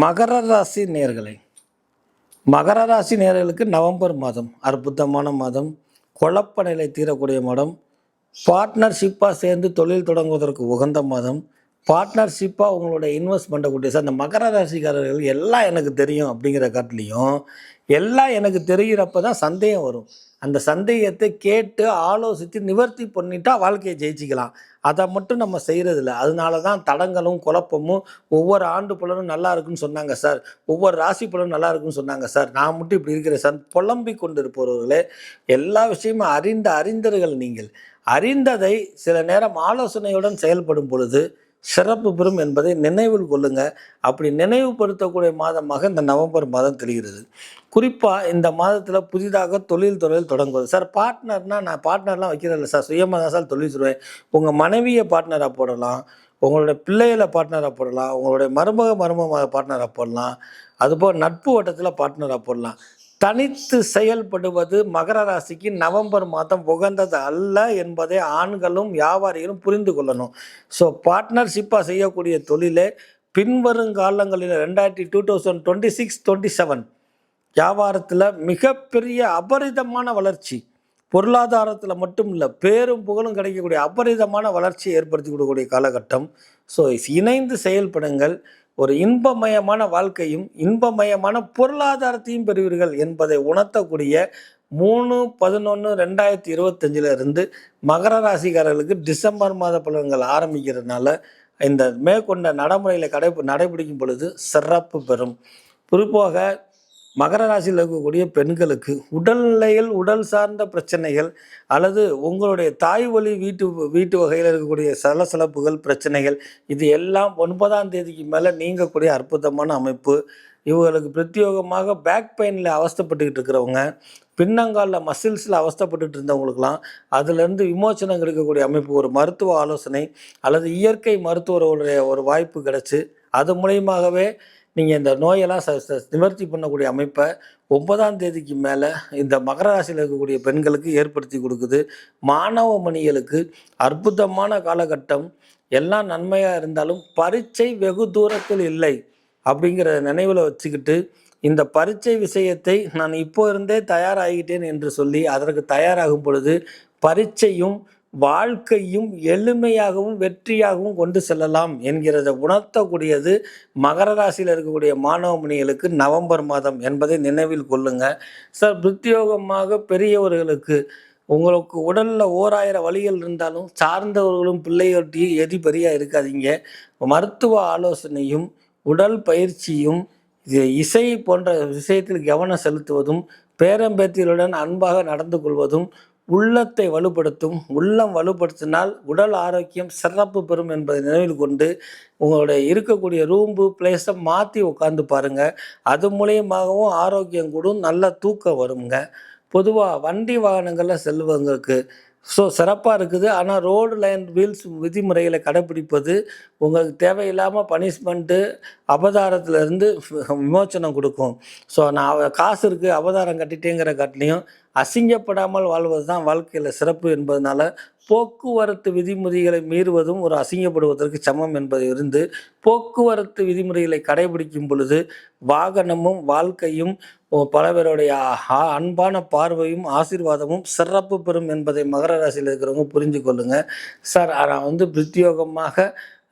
மகர ராசி நேர்களை. மகர ராசி நேர்களுக்கு நவம்பர் மாதம் அற்புதமான மாதம். குழப்ப நிலை தீரக்கூடிய மாதம். பார்ட்னர்ஷிப்பாக சேர்ந்து தொழில் தொடங்குவதற்கு உகந்த மாதம். பார்ட்னர்ஷிப்பாக உங்களுடைய இன்வெஸ்ட் பண்ணக்கூடிய சார் இந்த மகர ராசிக்காரர்கள் எல்லாம் எனக்கு தெரியும் அப்படிங்கிற காட்டிலையும் எல்லாம் எனக்கு தெரிகிறப்ப தான் சந்தேகம் வரும். அந்த சந்தேகத்தை கேட்டு ஆலோசித்து நிவர்த்தி பண்ணிட்டா வாழ்க்கையை ஜெயிச்சிக்கலாம். அதை மட்டும் நம்ம செய்கிறதில்ல அதனால தான் தடங்களும் குழப்பமும் ஒவ்வொரு ஆண்டு புலனும் நல்லா இருக்குன்னு சொன்னாங்க சார். ஒவ்வொரு ராசி புலனும் நல்லா இருக்குன்னு சொன்னாங்க சார். நான் மட்டும் இப்படி இருக்கிறேன் சார். புலம்பிக் கொண்டு இருப்பவர்களே எல்லா விஷயமும் அறிந்த அறிந்தர்கள் நீங்கள். அறிந்ததை சில நேரம் ஆலோசனையுடன் செயல்படும் பொழுது சிறப்பு பெறும் என்பதை நினைவில் கொள்ளுங்க. அப்படி நினைவுபடுத்தக்கூடிய மாதமாக இந்த நவம்பர் மாதம் தெரிகிறது. குறிப்பாக இந்த மாதத்தில் புதிதாக தொழில் தொழில் தொடங்குவது. சார் பார்ட்னர்னால் நான் பார்ட்னர்லாம் வைக்கிறதில்ல சார். சுயமாக தான் சார் தொழில் சொல்லுவேன் உங்கள் மனைவியை பார்ட்னராக போடலாம். உங்களுடைய பிள்ளைகளை பார்ட்னராக போடலாம். உங்களுடைய மருமக மருமக பார்ட்னராக போடலாம். அதுபோல் நட்பு வட்டத்தில் பார்ட்னராக போடலாம். தனித்து செயல்படுவது மகர ராசிக்கு நவம்பர் மாதம் உகந்தது அல்ல என்பதை ஆண்களும் வியாபாரிகளும் புரிந்து கொள்ளணும். ஸோ பார்ட்னர்ஷிப்பாக செய்யக்கூடிய தொழிலே பின்வரும் காலங்களில் ரெண்டாயிரத்தி two thousand twenty six twenty seven வியாபாரத்தில் மிகப்பெரிய அபரிதமான வளர்ச்சி. பொருளாதாரத்தில் மட்டும் இல்லை பேரும் புகழும் கிடைக்கக்கூடிய அபரிதமான வளர்ச்சியை ஏற்படுத்தி கொடுக்கக்கூடிய காலகட்டம். ஸோ இணைந்து செயல்படுங்கள். ஒரு இன்பமயமான வாழ்க்கையும் இன்பமயமான பொருளாதாரத்தையும் பெறுவீர்கள் என்பதை உணர்த்தக்கூடிய மூணு பதினொன்று ரெண்டாயிரத்தி இருபத்தஞ்சில் இருந்து மகர ராசிக்காரர்களுக்கு டிசம்பர் மாத பலன்கள் ஆரம்பிக்கிறதுனால இந்த மேற்கொண்ட நடைமுறையில் கடை நடைபிடிக்கும் பொழுது சிறப்பு பெறும். குறிப்பாக மகர ராசியில் இருக்கக்கூடிய பெண்களுக்கு உடல்நிலையில் உடல் சார்ந்த பிரச்சனைகள் அல்லது உங்களுடைய தாய் வழி வீட்டு வீட்டு வகையில் இருக்கக்கூடிய சலசலப்புகள் பிரச்சனைகள் இது எல்லாம் ஒன்பதாம் தேதிக்கு மேலே நீங்கக்கூடிய அற்புதமான அமைப்பு. இவங்களுக்கு பிரத்யோகமாக பேக் பெயினில் அவஸ்தைப்பட்டுக்கிட்டு இருக்கிறவங்க பின்னங்காலில் மசில்ஸில் அவஸ்தைப்பட்டுட்டு இருந்தவங்களுக்கெல்லாம் அதுலேருந்து விமோச்சனம் கிடைக்கக்கூடிய அமைப்பு ஒரு மருத்துவ ஆலோசனை அல்லது இயற்கை மருத்துவர்களுடைய ஒரு வாய்ப்பு கிடச்சி அது மூலியமாகவே நீங்கள் இந்த நோயெல்லாம் ச நிவர்த்தி பண்ணக்கூடிய அமைப்பை ஒன்பதாம் தேதிக்கு மேலே இந்த மகர ராசியில் இருக்கக்கூடிய பெண்களுக்கு ஏற்படுத்தி கொடுக்குது. மாணவ மணிகளுக்கு அற்புதமான காலகட்டம். எல்லாம் நன்மையாக இருந்தாலும் பரீட்சை வெகு தூரத்தில் இல்லை அப்படிங்கிற நினைவில் வச்சுக்கிட்டு இந்த பரீட்சை விஷயத்தை நான் இப்போ இருந்தே தயாராகிட்டேன் என்று சொல்லி அதற்கு தயாராகும் பொழுது பரீட்சையும் வாழ்க்கையும் எளிமையாகவும் வெற்றியாகவும் கொண்டு செல்லலாம் என்கிறத உணர்த்தக்கூடியது மகர ராசியில் இருக்கக்கூடிய மாணவ மணிகளுக்கு நவம்பர் மாதம் என்பதை நினைவில் கொள்ளுங்க. சார் பிரத்யோகமாக பெரியவர்களுக்கு உங்களுக்கு உடலில் ஓராயிரம் வழிகள் இருந்தாலும் சார்ந்தவர்களும் பிள்ளையொட்டியும் எதிபரியாக இருக்காதீங்க. மருத்துவ ஆலோசனையும் உடல் பயிற்சியும் இசை போன்ற விஷயத்தில் கவனம் செலுத்துவதும் பேரம்பேத்திகளுடன் அன்பாக நடந்து கொள்வதும் உள்ளத்தை வலுப்படுத்தும் உள்ளம் வலுப்படுத்தினால் உடல் ஆரோக்கியம் சிறப்பு பெறும் என்பதை நினைவில் கொண்டு உங்களுடைய இருக்கக்கூடிய ரூம்பு பிளேஸை மாற்றி உட்காந்து பாருங்கள் அது மூலியமாகவும் ஆரோக்கியம் கூடும் நல்ல தூக்கம் வருங்க. பொதுவாக வண்டி வாகனங்களில் செல்வங்களுக்கு ஸோ சிறப்பாக இருக்குது. ஆனால் ரோடு லைன் வீல்ஸ் விதிமுறைகளை கடைப்பிடிப்பது உங்களுக்கு தேவையில்லாமல் பனிஷ்மெண்ட்டு அபதாரத்துலேருந்து விமோச்சனம் கொடுக்கும். ஸோ நான் காசு இருக்குது அபதாரம் கட்டிட்டேங்கிற காட்டிலையும் அசிங்கப்படாமல் வாழ்வது தான் வாழ்க்கையில் சிறப்பு என்பதனால போக்குவரத்து விதிமுறைகளை மீறுவதும் ஒரு அசிங்கப்படுவதற்கு சமம் என்பதை இருந்து போக்குவரத்து விதிமுறைகளை கடைபிடிக்கும் பொழுது வாகனமும் வாழ்க்கையும் பல பேருடைய ஆ- அன்பான பார்வையும் ஆசீர்வாதமும் சிறப்பு பெறும் என்பதை மகர ராசியில் இருக்கிறவங்க புரிஞ்சு கொள்ளுங்க சார் நான் வந்து பிரத்யோகமாக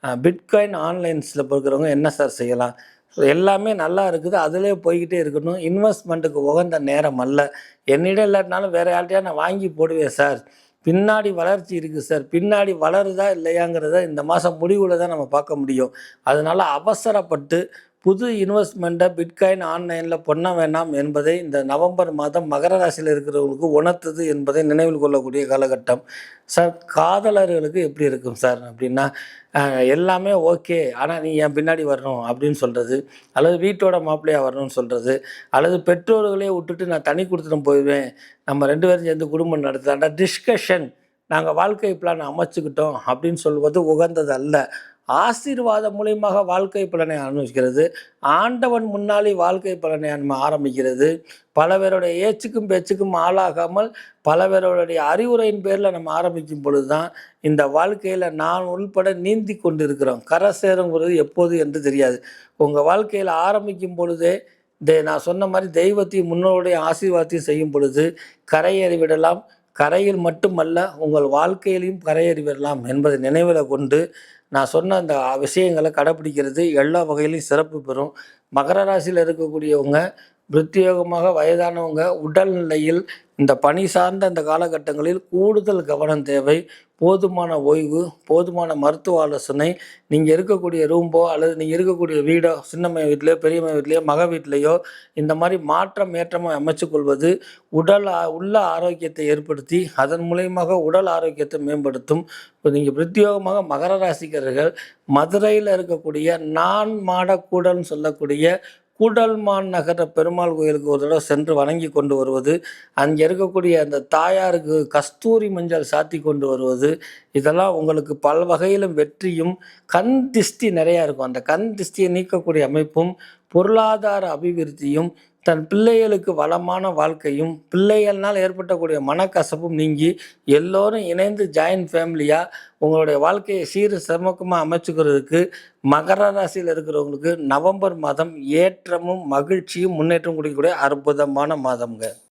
பிட்காயின் ஆன்லைன்ஸில் இருக்கிறவங்க என்ன சார் செய்யலாம்? எல்லாமே நல்லா இருக்குது. அதிலே போய்கிட்டே இருக்கணும். இன்வெஸ்ட்மெண்ட்டுக்கு உகந்த நேரம் அல்ல. என்னிடம் இல்லாட்டினாலும் வேறு யார்ட்டையா நான் வாங்கி போடுவேன் சார். பின்னாடி வளர்ச்சி இருக்குது சார். பின்னாடி வளருதா இல்லையாங்கிறத இந்த மாதம் முடிவில் தான் நம்ம பார்க்க முடியும். அதனால் அவசரப்பட்டு புது இன்வெஸ்ட்மெண்ட்டை பிட்காயின் ஆன்லைனில் பண்ண வேண்டாம் என்பதை இந்த நவம்பர் மாதம் மகர ராசியில் இருக்கிறவங்களுக்கு உணர்த்துது என்பதை நினைவில் கொள்ளக்கூடிய காலகட்டம். சார் காதலர்களுக்கு எப்படி இருக்கும் சார் அப்படின்னா எல்லாமே ஓகே ஆனால் நீ என் பின்னாடி வரணும் அப்படின்னு சொல்கிறது அல்லது வீட்டோட மாப்பிள்ளையாக வரணும்னு சொல்கிறது அல்லது பெற்றோர்களே விட்டுட்டு நான் தனி கொடுத்துட்டு போயிடுவேன் நம்ம ரெண்டு பேரும் சேர்ந்து குடும்பம் நடத்தாண்டா டிஸ்கஷன் நாங்கள் வாழ்க்கை பிளான் அமைச்சுக்கிட்டோம் அப்படின்னு சொல்வது உகந்தது அல்ல ஆசீர்வாதம் மூலியமாக வாழ்க்கை பலனை அனுபவிக்கிறது. ஆண்டவன் முன்னாலே வாழ்க்கை பலனை நம்ம ஆரம்பிக்கிறது. பல பேருடைய ஏச்சுக்கும் பேச்சுக்கும் ஆளாகாமல் பல பேருடைய அறிவுரையின் பேரில் நம்ம ஆரம்பிக்கும் பொழுது தான் இந்த வாழ்க்கையில் நான் உள்பட நீந்தி கொண்டு இருக்கிறோம் கரை சேருங்கிறது எப்போது என்று தெரியாது. உங்கள் வாழ்க்கையில் ஆரம்பிக்கும் பொழுதே தே நான் சொன்ன மாதிரி தெய்வத்தையும் முன்னோருடைய ஆசீர்வாதத்தையும் செய்யும் பொழுது கரையேறி விடலாம். கரையில் மட்டுமல்ல உங்கள் வாழ்க்கையிலையும் கரையேறி வரலாம் என்பதை நினைவில் கொண்டு நான் சொன்ன அந்த விஷயங்களை கடைப்பிடிக்கிறது எல்லா வகையிலையும் சிறப்பு பெறும். மகர ராசியில் இருக்கக்கூடியவங்க பிரத்யேகமாக வயதானவங்க உடல்நிலையில் இந்த பணி சார்ந்த இந்த காலகட்டங்களில் கூடுதல் கவனம் தேவை போதுமான ஓய்வு போதுமான மருத்துவ ஆலோசனை நீங்கள் இருக்கக்கூடிய ரூம்போ அல்லது நீங்கள் இருக்கக்கூடிய வீடோ சின்னம்மை வீட்லேயோ பெரியம்மை வீட்லேயோ மக வீட்லேயோ இந்த மாதிரி மாற்றம் ஏற்றமாக அமைச்சுக்கொள்வது உடல் உள்ள ஆரோக்கியத்தை ஏற்படுத்தி அதன் மூலயமாக உடல் ஆரோக்கியத்தை மேம்படுத்தும். இப்போ நீங்கள் பிரத்யேகமாக மகர ராசிக்காரர்கள் மதுரையில் இருக்கக்கூடிய நான் மாடக்கூடல்னு சொல்லக்கூடிய கூடல்மான் நகர பெருமாள் கோயிலுக்கு ஒரு தடவை சென்று வணங்கி கொண்டு வருவது அங்கே இருக்கக்கூடிய அந்த தாயாருக்கு கஸ்தூரி மஞ்சள் சாத்தி கொண்டு வருவது இதெல்லாம் உங்களுக்கு பல வகையிலும் வெற்றியும் கண் திஷ்டி நிறையா இருக்கும். அந்த கண் திஷ்டியை நீக்கக்கூடிய அமைப்பும் பொருளாதார அபிவிருத்தியும் தன் பிள்ளைகளுக்கு வளமான வாழ்க்கையும் பிள்ளைகள்னால் ஏற்பட்டக்கூடிய மனக்கசப்பும் நீங்கி எல்லோரும் இணைந்து ஜாயின்ட் ஃபேமிலியாக உங்களுடைய வாழ்க்கையை சீர் சிரமக்கமாக அமைச்சுக்கிறதுக்கு மகர ராசியில் இருக்கிறவங்களுக்கு நவம்பர் மாதம் ஏற்றமும் மகிழ்ச்சியும் முன்னேற்றம் கொடுக்கக்கூடிய அற்புதமான மாதம்ங்க.